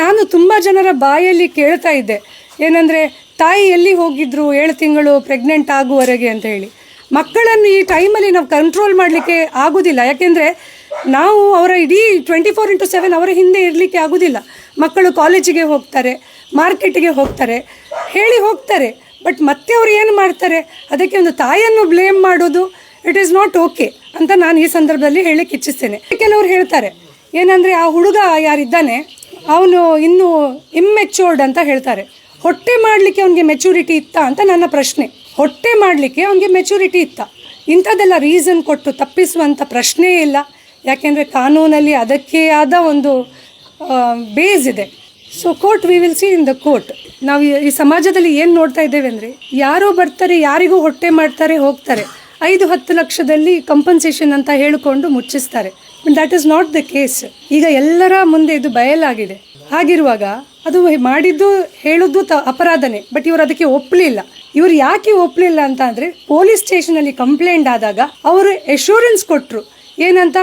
ನಾನು ತುಂಬ ಜನರ ಬಾಯಲ್ಲಿ ಕೇಳ್ತಾ ಇದ್ದೆ. ಏನಂದರೆ, ತಾಯಿ ಎಲ್ಲಿ ಹೋಗಿದ್ರು ಏಳು ತಿಂಗಳು ಪ್ರೆಗ್ನೆಂಟ್ ಆಗುವವರೆಗೆ ಅಂತ ಹೇಳಿ. ಮಕ್ಕಳನ್ನು ಈ ಟೈಮಲ್ಲಿ ನಾವು ಕಂಟ್ರೋಲ್ ಮಾಡಲಿಕ್ಕೆ ಆಗೋದಿಲ್ಲ. ಯಾಕೆಂದರೆ, ನಾವು ಅವರ ಇಡೀ ಟ್ವೆಂಟಿ ಫೋರ್ ಇಂಟು ಸೆವೆನ್ ಅವರ ಹಿಂದೆ ಇರಲಿಕ್ಕೆ ಆಗೋದಿಲ್ಲ. ಮಕ್ಕಳು ಕಾಲೇಜಿಗೆ ಹೋಗ್ತಾರೆ ಮಾರ್ಕೆಟಿಗೆ ಹೋಗ್ತಾರೆ, ಹೇಳಿ ಹೋಗ್ತಾರೆ. ಬಟ್ ಮತ್ತೆ ಅವರು ಏನು ಮಾಡ್ತಾರೆ? ಅದಕ್ಕೆ ಒಂದು ತಾಯಿಯನ್ನು ಬ್ಲೇಮ್ ಮಾಡೋದು ಇಟ್ ಈಸ್ ನಾಟ್ ಓಕೆ ಅಂತ ನಾನು ಈ ಸಂದರ್ಭದಲ್ಲಿ ಹೇಳಲಿಕ್ಕೆ ಇಚ್ಛಿಸ್ತೇನೆ. ಕೆಲವರು ಹೇಳ್ತಾರೆ, ಏನಂದರೆ, ಆ ಹುಡುಗ ಯಾರಿದ್ದಾನೆ ಅವನು ಇನ್ನೂ ಇಮ್ಮೆಚೂರ್ಡ್ ಅಂತ ಹೇಳ್ತಾರೆ. ಹೊಟ್ಟೆ ಮಾಡಲಿಕ್ಕೆ ಅವನಿಗೆ ಮೆಚುರಿಟಿ ಇತ್ತಾ ಅಂತ ನನ್ನ ಪ್ರಶ್ನೆ. ಹೊಟ್ಟೆ ಮಾಡಲಿಕ್ಕೆ ಅವನಿಗೆ ಮೆಚುರಿಟಿ ಇತ್ತ? ಇಂಥದ್ದೆಲ್ಲ ರೀಸನ್ ಕೊಟ್ಟು ತಪ್ಪಿಸುವಂಥ ಪ್ರಶ್ನೆಯೇ ಇಲ್ಲ. ಯಾಕೆಂದರೆ ಕಾನೂನಲ್ಲಿ ಅದಕ್ಕೆ ಆದ ಒಂದು ಬೇಸ್ ಇದೆ. So court we will see in the court ನಾವು ಈ- ಈ ಸಮಾಜದಲ್ಲಿ ಏನು ನೋಡ್ತಾ ಇದ್ದೇವೆ ಅಂದರೆ, ಯಾರೋ ಬರ್ತಾರೆ, ಯಾರಿಗೂ ಹೊಟ್ಟೆ ಮಾಡ್ತಾರೆ, ಹೋಗ್ತಾರೆ. ಐದು ಹತ್ತು ಲಕ್ಷದಲ್ಲಿ ಕಂಪನ್ಸೇಷನ್ ಅಂತ ಹೇಳಿಕೊಂಡು ಮುಚ್ಚಿಸ್ತಾರೆ. That is not the case ಈಗ ಎಲ್ಲರ ಮುಂದೆ ಇದು ಬಯಲಾಗಿದೆ. ಹಾಗಿರುವಾಗ ಅದು ಮಾಡಿದ್ದು ಹೇಳೋದು ತ ಅಪರಾಧನೇ ಬಟ್ ಇವರು ಅದಕ್ಕೆ ಒಪ್ಪಲಿಲ್ಲ ಇವರು ಯಾಕೆ ಒಪ್ಪಲಿಲ್ಲ ಅಂತ ಅಂದರೆ ಪೊಲೀಸ್ ಸ್ಟೇಷನಲ್ಲಿ ಕಂಪ್ಲೇಂಟ್ ಆದಾಗ ಅವರು ಎಶೂರೆನ್ಸ್ ಕೊಟ್ಟರು ಏನಂತ?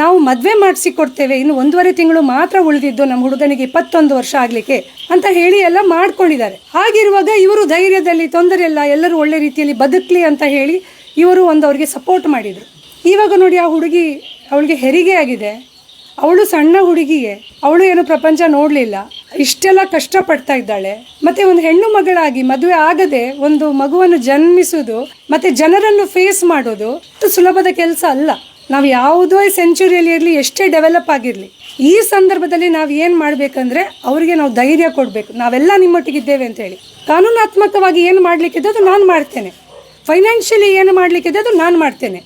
ನಾವು ಮದುವೆ ಮಾಡಿಸಿ ಕೊಡ್ತೇವೆ ಇನ್ನು ಒಂದೂವರೆ ತಿಂಗಳು ಮಾತ್ರ ಉಳಿದಿದ್ದು ನಮ್ಮ ಹುಡುಗನಿಗೆ ಇಪ್ಪತ್ತೊಂದು ವರ್ಷ ಆಗಲಿಕ್ಕೆ ಅಂತ ಹೇಳಿ ಎಲ್ಲ ಮಾಡ್ಕೊಂಡಿದ್ದಾರೆ. ಹಾಗಿರುವಾಗ ಇವರು ಧೈರ್ಯದಲ್ಲಿ ತೊಂದರೆ ಇಲ್ಲ, ಎಲ್ಲರೂ ಒಳ್ಳೆ ರೀತಿಯಲ್ಲಿ ಬದುಕಲಿ ಅಂತ ಹೇಳಿ ಇವರು ಒಂದು ಅವ್ರಿಗೆ ಸಪೋರ್ಟ್ ಮಾಡಿದರು. ಇವಾಗ ನೋಡಿ ಆ ಹುಡುಗಿ ಅವಳಿಗೆ ಹೆರಿಗೆ ಆಗಿದೆ. ಅವಳು ಸಣ್ಣ ಹುಡುಗಿಗೆ ಅವಳು ಏನು ಪ್ರಪಂಚ ನೋಡಲಿಲ್ಲ. ಇಷ್ಟೆಲ್ಲ ಕಷ್ಟಪಡ್ತಾ ಇದ್ದಾಳೆ. ಮತ್ತೆ ಒಂದು ಹೆಣ್ಣು ಮಗಳಾಗಿ ಮದುವೆ ಆಗದೆ ಒಂದು ಮಗುವನ್ನು ಜನ್ಮಿಸುವುದು ಮತ್ತೆ ಜನರನ್ನು ಫೇಸ್ ಮಾಡೋದು ಸುಲಭದ ಕೆಲಸ ಅಲ್ಲ. ನಾವು ಯಾವುದೋ ಸೆಂಚುರಿಯಲ್ಲಿ ಇರಲಿ, ಎಷ್ಟೇ ಡೆವಲಪ್ ಆಗಿರಲಿ, ಈ ಸಂದರ್ಭದಲ್ಲಿ ನಾವು ಏನು ಮಾಡಬೇಕಂದ್ರೆ ಅವರಿಗೆ ನಾವು ಧೈರ್ಯ ಕೊಡಬೇಕು. ನಾವೆಲ್ಲ ನಿಮ್ಮೊಟ್ಟಿಗಿದ್ದೇವೆ ಅಂತ ಹೇಳಿ. ಕಾನೂನಾತ್ಮಕವಾಗಿ ಏನು ಮಾಡಲಿಕ್ಕಿದ್ದು ಅದು ನಾನು ಮಾಡ್ತೇನೆ. ಫೈನಾನ್ಷಿಯಲಿ ಏನು ಮಾಡಲಿಕ್ಕಿದೆ ಅದು ನಾನು ಮಾಡ್ತೇನೆ.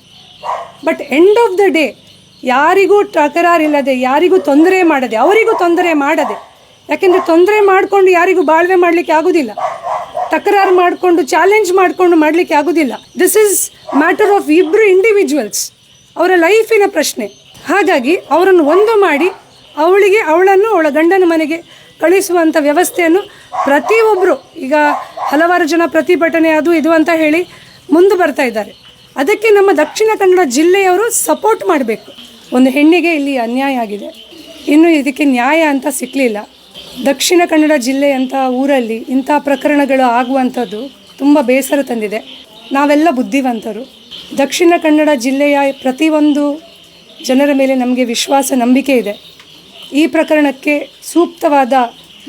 But end of the day ಯಾರಿಗೂ ತಕರಾರಿಲ್ಲದೆ, ಯಾರಿಗೂ ತೊಂದರೆ ಮಾಡದೆ, ಅವರಿಗೂ ತೊಂದರೆ ಮಾಡದೆ, ಯಾಕೆಂದರೆ ತೊಂದರೆ ಮಾಡಿಕೊಂಡು ಯಾರಿಗೂ ಬಾಳ್ವೆ ಮಾಡಲಿಕ್ಕೆ ಆಗೋದಿಲ್ಲ. ತಕರಾರು ಮಾಡಿಕೊಂಡು ಚಾಲೆಂಜ್ ಮಾಡಿಕೊಂಡು ಮಾಡಲಿಕ್ಕೆ ಆಗೋದಿಲ್ಲ. ದಿಸ್ ಈಸ್ ಮ್ಯಾಟರ್ ಆಫ್ ಇಬ್ಬರು ಇಂಡಿವಿಜುವಲ್ಸ್ ಅವರ ಲೈಫಿನ ಪ್ರಶ್ನೆ. ಹಾಗಾಗಿ ಅವರನ್ನು ಒಂದು ಮಾಡಿ, ಅವಳಿಗೆ, ಅವಳನ್ನು, ಅವಳ ಗಂಡನ ಮನೆಗೆ ಕಳಿಸುವಂಥ ವ್ಯವಸ್ಥೆಯನ್ನು ಪ್ರತಿಯೊಬ್ಬರು ಈಗ ಹಲವಾರು ಜನ ಪ್ರತಿಭಟನೆ ಅದು ಇದು ಅಂತ ಹೇಳಿ ಮುಂದೆ ಬರ್ತಾ ಇದ್ದಾರೆ. ಅದಕ್ಕೆ ನಮ್ಮ ದಕ್ಷಿಣ ಕನ್ನಡ ಜಿಲ್ಲೆಯವರು ಸಪೋರ್ಟ್ ಮಾಡಬೇಕು. ಒಂದು ಹೆಣ್ಣಿಗೆ ಇಲ್ಲಿ ಅನ್ಯಾಯ ಆಗಿದೆ. ಇನ್ನು ಇದಕ್ಕೆ ನ್ಯಾಯ ಅಂತ ಸಿಕ್ಕಲಿಲ್ಲ ದಕ್ಷಿಣ ಕನ್ನಡ ಜಿಲ್ಲೆಯಂಥ ಊರಲ್ಲಿ ಇಂಥ ಪ್ರಕರಣಗಳು ಆಗುವಂಥದ್ದು ತುಂಬ ಬೇಸರ ತಂದಿದೆ. ನಾವೆಲ್ಲ ಬುದ್ಧಿವಂತರು. ದಕ್ಷಿಣ ಕನ್ನಡ ಜಿಲ್ಲೆಯ ಪ್ರತಿಯೊಂದು ಜನರ ಮೇಲೆ ನಮಗೆ ವಿಶ್ವಾಸ, ನಂಬಿಕೆ ಇದೆ. ಈ ಪ್ರಕರಣಕ್ಕೆ ಸೂಕ್ತವಾದ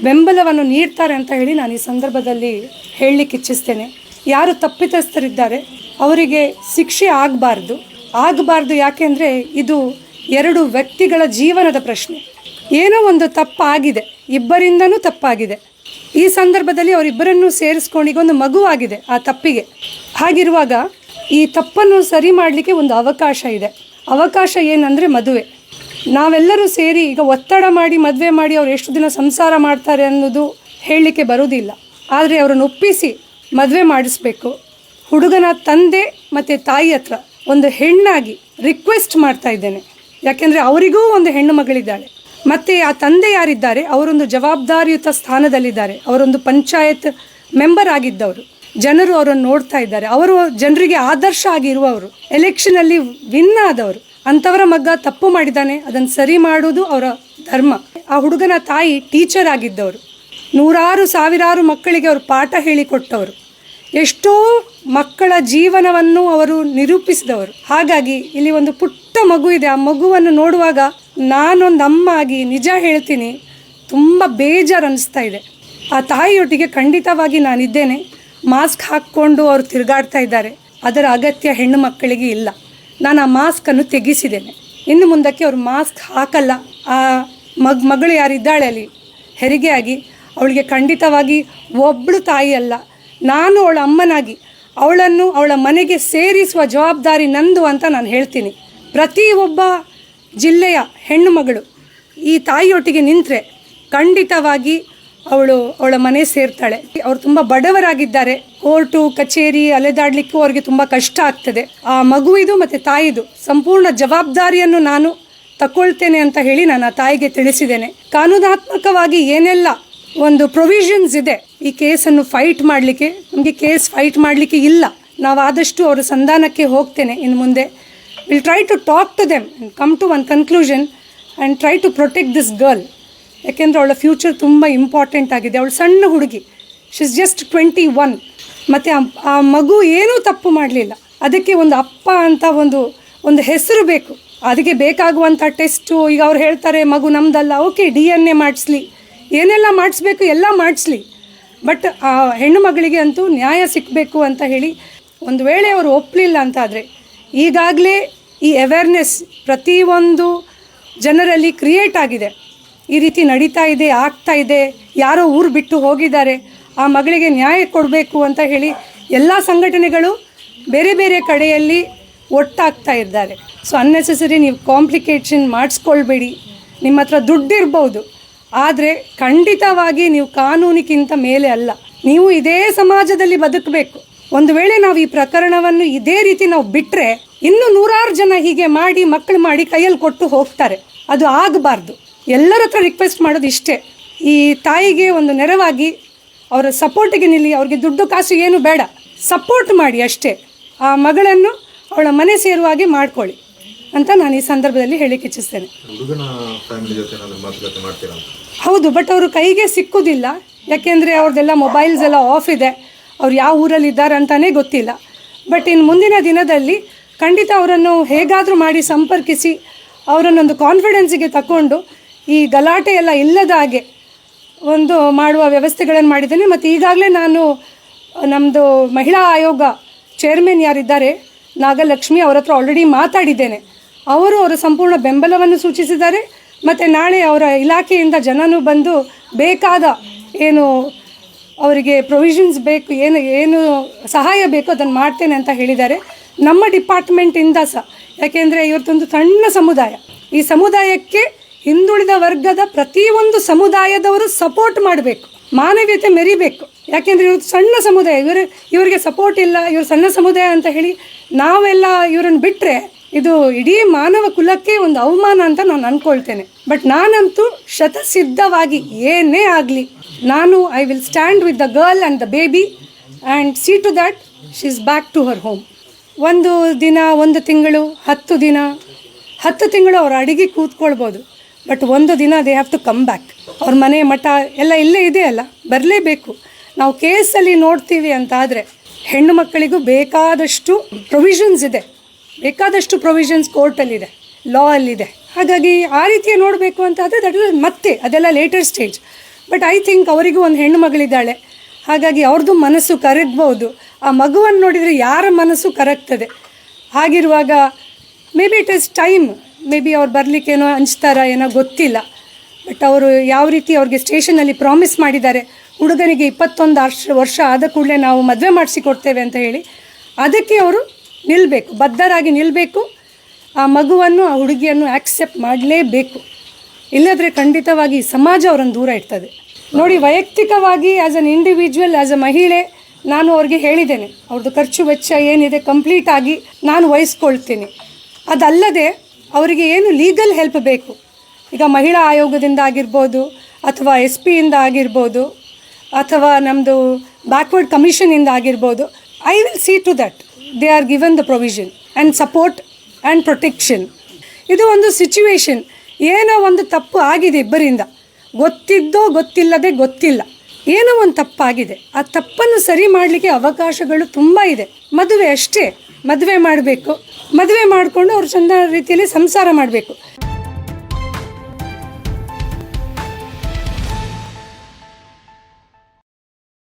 ಬೆಂಬಲವನ್ನು ನೀಡ್ತಾರೆ ಅಂತ ಹೇಳಿ ನಾನು ಈ ಸಂದರ್ಭದಲ್ಲಿ ಹೇಳಲಿಕ್ಕೆ ಇಚ್ಛಿಸ್ತೇನೆ. ಯಾರು ತಪ್ಪಿತಸ್ಥರಿದ್ದಾರೆ, ಅವರಿಗೆ ಶಿಕ್ಷೆ ಆಗಬಾರ್ದು. ಆಗಬಾರ್ದು ಯಾಕೆಂದರೆ ಇದು ಎರಡು ವ್ಯಕ್ತಿಗಳ ಜೀವನದ ಪ್ರಶ್ನೆ. ಏನೋ ಒಂದು ತಪ್ಪಾಗಿದೆ, ಇಬ್ಬರಿಂದನೂ ತಪ್ಪಾಗಿದೆ. ಈ ಸಂದರ್ಭದಲ್ಲಿ ಅವರಿಬ್ಬರನ್ನು ಸೇರಿಸ್ಕೊಂಡು ಈಗ ಒಂದು ಮಗು ಆಗಿದೆ ಆ ತಪ್ಪಿಗೆ. ಹಾಗಿರುವಾಗ ಈ ತಪ್ಪನ್ನು ಸರಿ ಮಾಡಲಿಕ್ಕೆ ಒಂದು ಅವಕಾಶ ಇದೆ. ಅವಕಾಶ ಏನಂದರೆ ಮದುವೆ. ನಾವೆಲ್ಲರೂ ಸೇರಿ ಈಗ ಒತ್ತಡ ಮಾಡಿ, ಮದುವೆ ಮಾಡಿ ಅವ್ರು ಎಷ್ಟು ದಿನ ಸಂಸಾರ ಮಾಡ್ತಾರೆ ಅನ್ನೋದು ಹೇಳಲಿಕ್ಕೆ ಬರೋದಿಲ್ಲ ಆದರೆ ಅವರನ್ನು ಒಪ್ಪಿಸಿ ಮದುವೆ ಮಾಡಿಸ್ಬೇಕು. ಹುಡುಗನ ತಂದೆ ಮತ್ತು ತಾಯಿ ಹತ್ರ ಒಂದು ಹೆಣ್ಣಾಗಿ ರಿಕ್ವೆಸ್ಟ್ ಮಾಡ್ತಾ ಇದ್ದೇನೆ. ಯಾಕೆಂದರೆ ಅವರಿಗೂ ಒಂದು ಹೆಣ್ಣು ಮಗಳಿದ್ದಾಳೆ. ಮತ್ತು ಆ ತಂದೆ ಯಾರಿದ್ದಾರೆ? ಅವರೊಂದು ಜವಾಬ್ದಾರಿಯುತ ಸ್ಥಾನದಲ್ಲಿದ್ದಾರೆ. ಅವರೊಂದು ಪಂಚಾಯತ್ ಮೆಂಬರ್ ಆಗಿದ್ದವರು. ಜನರು ಅವರನ್ನು ನೋಡ್ತಾ ಇದ್ದಾರೆ. ಅವರು ಜನರಿಗೆ ಆದರ್ಶ ಆಗಿರುವವರು. ಎಲೆಕ್ಷನಲ್ಲಿ ವಿನ್ ಆದವರು. ಅಂಥವರ ಮಗ್ಗ ತಪ್ಪು ಮಾಡಿದ್ದಾನೆ. ಅದನ್ನು ಸರಿ ಮಾಡುವುದು ಅವರ ಧರ್ಮ. ಆ ಹುಡುಗನ ತಾಯಿ ಟೀಚರ್ ಆಗಿದ್ದವರು. ನೂರಾರು ಸಾವಿರಾರು ಮಕ್ಕಳಿಗೆ ಅವರು ಪಾಠ ಹೇಳಿಕೊಟ್ಟವರು. ಎಷ್ಟೋ ಮಕ್ಕಳ ಜೀವನವನ್ನು ಅವರು ನಿರೂಪಿಸಿದವರು. ಹಾಗಾಗಿ ಇಲ್ಲಿ ಒಂದು ಪುಟ್ಟ ಮಗು ಇದೆ. ಆ ಮಗುವನ್ನು ನೋಡುವಾಗ ನಾನೊಂದು ಅಮ್ಮ ಆಗಿ ನಿಜ ಹೇಳ್ತೀನಿ, ತುಂಬ ಬೇಜಾರು ಅನ್ನಿಸ್ತಾ ಇದೆ. ಆ ತಾಯಿಯೊಟ್ಟಿಗೆ ಖಂಡಿತವಾಗಿ ನಾನಿದ್ದೇನೆ. ಮಾಸ್ಕ್ ಹಾಕ್ಕೊಂಡು ಅವರು ತಿರುಗಾಡ್ತಾ ಇದ್ದಾರೆ. ಅದರ ಅಗತ್ಯ ಹೆಣ್ಣು ಮಕ್ಕಳಿಗೆ ಇಲ್ಲ. ನಾನು ಆ ಮಾಸ್ಕನ್ನು ತೆಗೆಸಿದ್ದೇನೆ. ಇನ್ನು ಮುಂದಕ್ಕೆ ಅವರು ಮಾಸ್ಕ್ ಹಾಕಲ್ಲ. ಆ ಮಗ್, ಮಗಳು ಯಾರಿದ್ದಾಳೆ ಅಲ್ಲಿ ಹೆರಿಗೆ ಆಗಿ ಅವಳಿಗೆ ಖಂಡಿತವಾಗಿ ಒಬ್ಬಳು ತಾಯಿ ಅಲ್ಲ. ನಾನು ಅವಳ ಅಮ್ಮನಾಗಿ, ಅವಳನ್ನು ಅವಳ ಮನೆಗೆ ಸೇರಿಸುವ ಜವಾಬ್ದಾರಿ ನಂದು ಅಂತ ನಾನು ಹೇಳ್ತೀನಿ. ಪ್ರತಿ ಒಬ್ಬ ಜಿಲ್ಲೆಯ ಹೆಣ್ಣು ಮಗಳು ಈ ತಾಯಿಯೊಟ್ಟಿಗೆ ನಿಂತರೆ ಖಂಡಿತವಾಗಿ ಅವಳು ಅವಳ ಮನೆ ಸೇರ್ತಾಳೆ. ಅವರು ತುಂಬ ಬಡವರಾಗಿದ್ದಾರೆ. ಕೋರ್ಟು, ಕಚೇರಿ ಅಲೆದಾಡಲಿಕ್ಕೂ ಅವ್ರಿಗೆ ತುಂಬ ಕಷ್ಟ ಆಗ್ತದೆ. ಆ ಮಗುವಿದು ಮತ್ತು ತಾಯಿದು ಸಂಪೂರ್ಣ ಜವಾಬ್ದಾರಿಯನ್ನು ನಾನು ತಗೊಳ್ತೇನೆ ಅಂತ ಹೇಳಿ ನಾನು ಆ ತಾಯಿಗೆ ತಿಳಿಸಿದ್ದೇನೆ. ಕಾನೂನಾತ್ಮಕವಾಗಿ ಏನೆಲ್ಲ ಒಂದು ಪ್ರೊವಿಷನ್ಸ್ ಇದೆ ಈ ಕೇಸನ್ನು ಫೈಟ್ ಮಾಡಲಿಕ್ಕೆ, ನಮಗೆ ಕೇಸ್ ಫೈಟ್ ಮಾಡಲಿಕ್ಕೆ ಇಲ್ಲ. ನಾವು ಆದಷ್ಟು ಅವರ ಸಂಧಾನಕ್ಕೆ ಹೋಗ್ತೇನೆ ಇನ್ನು ಮುಂದೆ. Will try to talk to them come to one conclusion and try to protect this girl ಯಾಕೆಂದರೆ ಅವಳ ಫ್ಯೂಚರ್ ತುಂಬ ಇಂಪಾರ್ಟೆಂಟ್ ಆಗಿದೆ. ಅವಳು ಸಣ್ಣ ಹುಡುಗಿ ಶಿಸ್ ಜಸ್ಟ್ ಟ್ವೆಂಟಿ ಒನ್ ಮತ್ತು ಆ ಮಗು ಏನೂ ತಪ್ಪು ಮಾಡಲಿಲ್ಲ. ಅದಕ್ಕೆ ಒಂದು ಅಪ್ಪ ಅಂತ ಒಂದು ಒಂದು ಹೆಸರು ಬೇಕು. ಅದಕ್ಕೆ ಬೇಕಾಗುವಂಥ ಟೆಸ್ಟು ಈಗ ಅವ್ರು ಹೇಳ್ತಾರೆ, ಮಗು ನಮ್ಮದಲ್ಲ ಓಕೆ ಡಿ ಎನ್ ಎ ಮಾಡಿಸ್ಲಿ. ಏನೆಲ್ಲ ಮಾಡಿಸ್ಬೇಕು, ಎಲ್ಲ ಮಾಡಿಸ್ಲಿ. ಬಟ್ ಆ, ಹೆಣ್ಣು ಮಗಳಿಗೆ ಅಂತೂ ನ್ಯಾಯ ಸಿಕ್ಕಬೇಕು ಅಂತ ಹೇಳಿ ಒಂದು ವೇಳೆ ಅವರು ಒಪ್ಪಲಿಲ್ಲ ಅಂತಾದರೆ ಈಗಾಗಲೇ ಈ ಅವೇರ್ನೆಸ್ ಪ್ರತಿಯೊಂದು ಜನರಲ್ಲಿ ಕ್ರಿಯೇಟ್ ಆಗಿದೆ. ಈ ರೀತಿ ನಡೀತಾ ಇದೆ, ಆಗ್ತಾ ಇದೆ, ಯಾರೋ ಊರು ಬಿಟ್ಟು ಹೋಗಿದ್ದಾರೆ, ಆ ಮಗಳಿಗೆ ನ್ಯಾಯ ಕೊಡಬೇಕು ಅಂತ ಹೇಳಿ ಎಲ್ಲ ಸಂಘಟನೆಗಳು ಬೇರೆ ಬೇರೆ ಕಡೆಯಲ್ಲಿ ಒಟ್ಟಾಗ್ತಾ ಇದ್ದಾರೆ. ಸೊ ಅನ್ನೆಸೆಸರಿ ನೀವು ಕಾಂಪ್ಲಿಕೇಶನ್ ಮಾಡಿಸ್ಕೊಳ್ಬೇಡಿ. ನಿಮ್ಮ ಹತ್ರ ದುಡ್ಡಿರ್ಬೋದು. ಆದರೆ ಖಂಡಿತವಾಗಿ ನೀವು ಕಾನೂನಿಗಿಂತ ಮೇಲೆ ಅಲ್ಲ. ನೀವು ಇದೇ ಸಮಾಜದಲ್ಲಿ ಬದುಕಬೇಕು. ಒಂದು ವೇಳೆ ನಾವು ಈ ಪ್ರಕರಣವನ್ನು ಇದೇ ರೀತಿ ನಾವು ಬಿಟ್ಟರೆ ಇನ್ನು ನೂರಾರು ಜನ ಹೀಗೆ ಮಾಡಿ ಮಕ್ಕಳು ಮಾಡಿ ಕೈಯಲ್ಲಿ ಕೊಟ್ಟು ಹೋಗ್ತಾರೆ. ಅದು ಆಗಬಾರ್ದು. ಎಲ್ಲರ ಹತ್ರ ರಿಕ್ವೆಸ್ಟ್ ಮಾಡೋದು ಇಷ್ಟೇ. ಈ ತಾಯಿಗೆ ಒಂದು ನೆರವಾಗಿ ಅವರ ಸಪೋರ್ಟಿಗೆ ನಿಲ್ಲಿ, ಅವ್ರಿಗೆ ದುಡ್ಡು ಕಾಸು ಏನು ಬೇಡ. ಸಪೋರ್ಟ್ ಮಾಡಿ ಅಷ್ಟೇ. ಆ ಮಗಳನ್ನು ಅವಳ ಮನೆ ಸೇರುವ ಹಾಗೆ ಮಾಡ್ಕೊಳ್ಳಿ. ಅಂತ ನಾನು ಈ ಸಂದರ್ಭದಲ್ಲಿ ಹೇಳಿಕ್ಕೆ ಇಚ್ಛಿಸ್ತೇನೆ. ಹೌದು ಬಟ್ ಅವರು ಕೈಗೆ ಸಿಕ್ಕುದಿಲ್ಲ. ಯಾಕೆಂದರೆ ಅವ್ರದ್ದೆಲ್ಲ ಮೊಬೈಲ್ಸ್ ಎಲ್ಲ ಆಫ್ ಇದೆ. ಅವ್ರು ಯಾವ ಊರಲ್ಲಿ ಇದ್ದಾರೆ ಅಂತಲೇ ಗೊತ್ತಿಲ್ಲ. ಬಟ್ ಇನ್ನು ಮುಂದಿನ ದಿನದಲ್ಲಿ ಖಂಡಿತ ಅವರನ್ನು ಹೇಗಾದರೂ ಮಾಡಿ ಸಂಪರ್ಕಿಸಿ ಅವರನ್ನೊಂದು ಕಾನ್ಫಿಡೆನ್ಸಿಗೆ ತಗೊಂಡು ಈ ಗಲಾಟೆ ಎಲ್ಲ ಇಲ್ಲದ ಹಾಗೆ ಒಂದು ಮಾಡುವ ವ್ಯವಸ್ಥೆಗಳನ್ನು ಮಾಡಿದ್ದೇನೆ. ಮತ್ತು ಈಗಾಗಲೇ ನಾನು ನಮ್ಮದು ಮಹಿಳಾ ಆಯೋಗ ಚೇರ್ಮನ್ ಯಾರಿದ್ದಾರೆ ನಾಗಲಕ್ಷ್ಮಿ ಅವರ ಹತ್ರ ಆಲ್ರೆಡಿ ಮಾತಾಡಿದ್ದೇನೆ. ಅವರು ಅವರ ಸಂಪೂರ್ಣ ಬೆಂಬಲವನ್ನು ಸೂಚಿಸಿದ್ದಾರೆ. ಮತ್ತು ನಾಳೆ ಅವರ ಇಲಾಖೆಯಿಂದ ಜನನು ಬಂದು ಬೇಕಾದ ಏನು ಅವರಿಗೆ ಪ್ರೊವಿಷನ್ಸ್ ಬೇಕು, ಏನು ಏನು ಸಹಾಯ ಬೇಕು ಅದನ್ನು ಮಾಡ್ತೇನೆ ಅಂತ ಹೇಳಿದ್ದಾರೆ. ನಮ್ಮ ಡಿಪಾರ್ಟ್ಮೆಂಟಿಂದ ಸಹ ಯಾಕೆಂದರೆ ಇವತ್ತೊಂದು ಸಣ್ಣ ಸಮುದಾಯ. ಈ ಸಮುದಾಯಕ್ಕೆ ಹಿಂದುಳಿದ ವರ್ಗದ ಪ್ರತಿಯೊಂದು ಸಮುದಾಯದವರು ಸಪೋರ್ಟ್ ಮಾಡಬೇಕು, ಮಾನವೀಯತೆ ಮೆರಿಬೇಕು. ಯಾಕೆಂದರೆ ಇವ್ರದ್ದು ಸಣ್ಣ ಸಮುದಾಯ, ಇವರು, ಇವರಿಗೆ ಸಪೋರ್ಟ್ ಇಲ್ಲ, ಇವರು ಸಣ್ಣ ಸಮುದಾಯ ಅಂತ ಹೇಳಿ ನಾವೆಲ್ಲ ಇವರನ್ನು ಬಿಟ್ಟರೆ ಇದು ಇಡೀ ಮಾನವ ಕುಲಕ್ಕೆ ಒಂದು ಅವಮಾನ ಅಂತ ನಾನು ಅಂದ್ಕೊಳ್ತೇನೆ ಬಟ್ ನಾನಂತೂ ಶತಸಿದ್ಧವಾಗಿ ಏನೇ ಆಗಲಿ, ನಾನು I will stand with the girl and the baby and see to that she is back to her home ಒಂದು ದಿನ, ಒಂದು ತಿಂಗಳು, ಹತ್ತು ದಿನ, ಹತ್ತು ತಿಂಗಳು ಅವ್ರ ಅಡಿಗೆ ಕೂತ್ಕೊಳ್ಬೋದು. ಬಟ್ ಒಂದು ದಿನ they have to come back ಅವ್ರ ಮನೆ ಮಠ ಎಲ್ಲ ಇಲ್ಲೇ ಇದೆ ಅಲ್ಲ, ಬರಲೇಬೇಕು. ನಾವು ಕೇಸಲ್ಲಿ ನೋಡ್ತೀವಿ ಅಂತ ಆದರೆ ಹೆಣ್ಣು ಮಕ್ಕಳಿಗೂ ಬೇಕಾದಷ್ಟು ಪ್ರೊವಿಷನ್ಸ್ ಇದೆ. ಬೇಕಾದಷ್ಟು ಪ್ರೊವಿಷನ್ಸ್ ಕೋರ್ಟಲ್ಲಿದೆ ಲಾ ಅಲ್ಲಿದೆ. ಹಾಗಾಗಿ ಆ ರೀತಿಯ ನೋಡಬೇಕು ಅಂತ ಆದರೆ ದಟ್ ಇಸ್ ಮತ್ತೆ, ಅದೆಲ್ಲ later stage but I think ಅವರಿಗೂ ಒಂದು ಹೆಣ್ಣು ಮಗಳಿದ್ದಾಳೆ. ಹಾಗಾಗಿ ಅವ್ರದ್ದು ಮನಸ್ಸು ಕರಗ್ಬೋದು. ಆ ಮಗುವನ್ನು ನೋಡಿದರೆ ಯಾರ ಮನಸ್ಸು ಕರಗ್ತದೆ? ಹಾಗಿರುವಾಗ maybe it is time maybe ಅವ್ರು ಬರಲಿಕ್ಕೇನೋ ಹಂಚ್ತಾರ ಏನೋ ಗೊತ್ತಿಲ್ಲ. ಬಟ್ ಅವರು ಯಾವ ರೀತಿ ಅವ್ರಿಗೆ ಸ್ಟೇಷನಲ್ಲಿ ಪ್ರಾಮಿಸ್ ಮಾಡಿದ್ದಾರೆ? ಹುಡುಗನಿಗೆ ಇಪ್ಪತ್ತೊಂದು ವರ್ಷ ವರ್ಷ ಆದ ಕೂಡಲೇ ನಾವು ಮದುವೆ ಮಾಡಿಸಿ ಕೊಡ್ತೇವೆ ಅಂತ ಹೇಳಿ, ಅದಕ್ಕೆ ಅವರು ನಿಲ್ಲಬೇಕು ಬದ್ಧರಾಗಿ ನಿಲ್ಲಬೇಕು ಆ ಮಗುವನ್ನು, ಆ ಹುಡುಗಿಯನ್ನು ಆಕ್ಸೆಪ್ಟ್ ಮಾಡಲೇಬೇಕು. ಇಲ್ಲದ್ರೆ ಖಂಡಿತವಾಗಿ ಸಮಾಜ ಅವರನ್ನು ದೂರ ಇಡ್ತದೆ. ನೋಡಿ, ವೈಯಕ್ತಿಕವಾಗಿ as an individual as a ಮಹಿಳೆ, ನಾನು ಅವ್ರಿಗೆ ಹೇಳಿದ್ದೇನೆ ಅವ್ರದ್ದು ಖರ್ಚು ವೆಚ್ಚ ಏನಿದೆ ಕಂಪ್ಲೀಟ್ ಆಗಿ ನಾನು ವಹಿಸ್ಕೊಳ್ತೀನಿ. ಅದಲ್ಲದೆ ಅವರಿಗೆ ಏನು ಲೀಗಲ್ ಹೆಲ್ಪ್ ಬೇಕು? ಈಗ ಮಹಿಳಾ ಆಯೋಗದಿಂದ ಆಗಿರ್ಬೋದು, ಅಥವಾ ಎಸ್ ಪಿಯಿಂದ ಆಗಿರ್ಬೋದು, ಅಥವಾ ನಮ್ಮದು ಬ್ಯಾಕ್ವರ್ಡ್ ಕಮಿಷನಿಂದ ಆಗಿರ್ಬೋದು I will see to that they are given the provision and support and protection ಇದು ಒಂದು ಸಿಚುವೇಶನ್ ಏನೋ ಒಂದು ತಪ್ಪು ಆಗಿದೆ ಇಬ್ಬರಿಂದ. ಗೊತ್ತಿದ್ದೋ ಗೊತ್ತಿಲ್ಲದೆ ಗೊತ್ತಿಲ್ಲ. ಏನೋ ಒಂದು ತಪ್ಪಾಗಿದೆ. ಆ ತಪ್ಪನ್ನು ಸರಿ ಮಾಡಲಿಕ್ಕೆ ಅವಕಾಶಗಳು ತುಂಬ ಇದೆ. ಮದುವೆ ಅಷ್ಟೇ. ಮದುವೆ ಮಾಡಬೇಕು. ಮದುವೆ ಮಾಡಿಕೊಂಡು ಅವ್ರು ಚಂದ ರೀತಿಯಲ್ಲಿ ಸಂಸಾರ ಮಾಡಬೇಕು.